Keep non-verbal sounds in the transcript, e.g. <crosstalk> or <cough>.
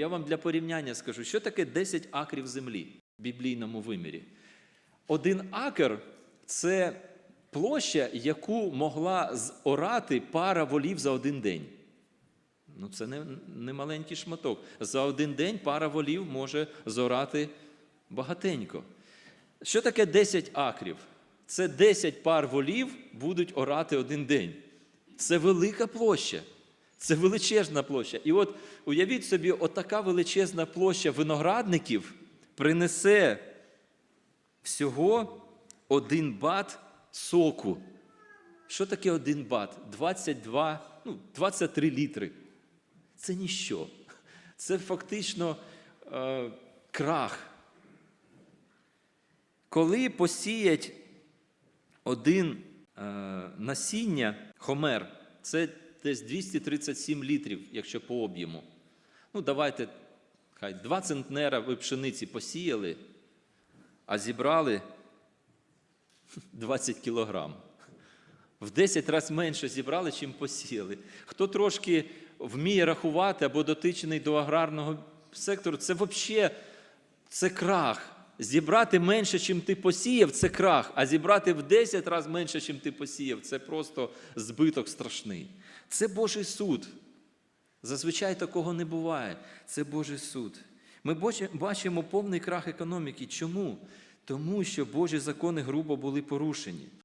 Я вам для порівняння скажу, що таке 10 акрів землі в біблійному вимірі. Один акр це площа, яку могла зорати пара волів за один день. Ну, це не, не маленький шматок. За один день пара волів може зорати багатенько. Що таке 10 акрів? Це 10 пар волів будуть орати один день. Це велика площа. Це величезна площа. І от уявіть собі, отака величезна площа виноградників принесе всього один бат соку. Що таке один бат? 22, ну, 23 літри. Це ніщо. Це фактично е, крах. Коли посіять один е, насіння хомер, це десь 237 літрів, якщо по об'єму. Ну, давайте, хай 2 центнера ви пшениці посіяли, а зібрали <laughs> 20 кілограм. В 10 разів менше зібрали, чим посіяли. Хто трошки вміє рахувати або дотичений до аграрного сектору, це взагалі це крах. Зібрати менше, чим ти посіяв, це крах, а зібрати в 10 разів менше, чим ти посіяв, це просто збиток страшний. Це Божий суд. Зазвичай такого не буває. Це Божий суд. Ми бачимо повний крах економіки. Чому? Тому що Божі закони грубо були порушені.